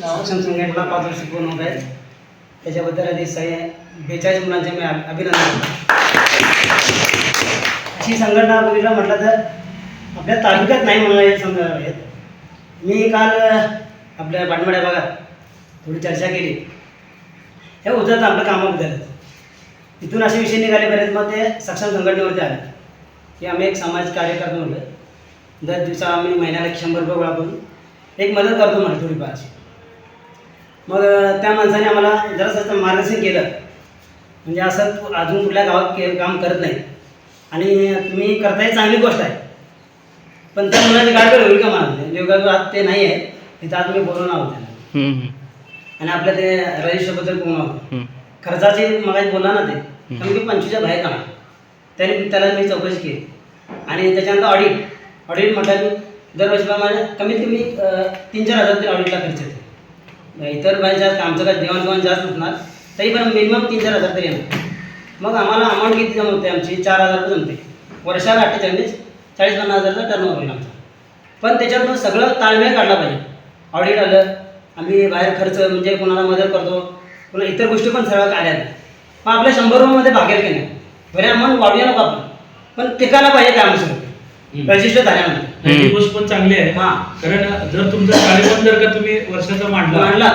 सक्षम संघटना पाच वर्ष होत आहेत त्याच्याबद्दल आधी सही बेचाळीस मुलांचे मी अभिनंदन अशी संघटना बघितलं म्हटलं तर आपल्या तालुक्यात नाही म्हणायला समजा आहेत. मी काल आपल्या पाटमड्या भागात थोडी चर्चा केली. हे उद्याच आपलं कामाबद्दल तिथून असे विषय निघाले बरेच मग ते सक्षम संघटनेवरती आले. की आम्ही एक समाज कार्य करतो म्हटलं दर दिवसा आम्ही महिन्याला एक शंभर रुपये गोळा करून एक मदत करतो म्हटलं थोडीफार अशी. मग त्या माणसाने आम्हाला जरासं मार्गदर्शन केलं. म्हणजे असं तू अजून कुठल्या गावात के काम करत नाही. आणि तुम्ही करताय चांगली गोष्ट आहे. पण त्या मुलाची गाडकर होईल का मला? योगा आज ते नाही आहे. तिथं आज मी त्यांना. हम्म, आणि आपल्या ते रजिस्टरबद्दल बोलून आहोत हम्म, खर्चाची मग बोलला ना ते. कमी कमी पंचवीसच्या बाहेर काम त्याने त्याला मी चौकशी केली. आणि त्याच्यानंतर ऑडिट ऑडिट म्हटलं मी दरवर्षीप्रमाणे कमीत कमी तीन चार हजार तरी ऑडिटला खर्च येतो. इतर बाहेर जास्त आमचं काय देवाणघेवाण जास्त नसणार तरी पण मिनिमम तीन चार हजार तरी येणार. मग आम्हाला अमाऊंट किती जमवते आमची? चार हजार रुपये जमते. वर्षाला अठ्ठेचाळीस चाळीस पन्नास हजारचा टर्न होईल आमचा. पण त्याच्यातून सगळं ताळमेळ काढला पाहिजे. ऑडिट आलं आम्ही बाहेर खर्च म्हणजे कोणाला मदत करतो पुन्हा इतर गोष्टी पण सगळ्या आल्या. मग आपल्या शंभर रुपयामध्ये भागेल की नाही? बरे अमाऊंट वाढूया नको आपण पण टिकायला पाहिजे काय आमचं रजिस्टर झाल्यानंतर ही गोष्ट पण चांगली आहे हां. कारण जर तुमचा कार्यक्रम जर का तुम्ही वर्षाचा मांडला मांडला.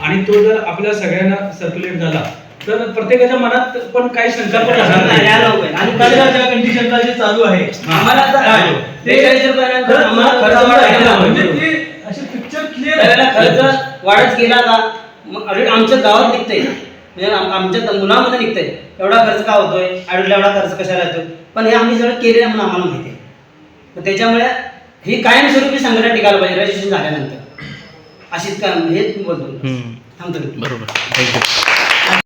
आणि तो जर आपल्या सगळ्यांना सर्क्युलेट झाला तर प्रत्येकाच्या मनात पण काही शंका पण राहणार नाही, नाही. यायला पाहिजे. आणि आणि त्या कंडिशन जे चालू आहे आम्हाला आता खर्च. वाढायला म्हणजे. ते असे पिक्चर खर्च वाढत गेला का मग आमच्या गावात निघतंय म्हणजे आम- आमच्या द- मुलामध्ये निघतंय एवढा खर्च का होतोय ऑडिटला एवढा खर्च कशाला येतोय पण हे आम्ही सगळं केलेलं म्हणून आम्हाला माहिती आहे मग त्याच्यामुळे ही कायमस्वरूपी संघटना टिकायला पाहिजे रजिस्ट्रेशन झाल्यानंतर अशीच हे बोलतो. थांबतो. बरोबर थँक्यू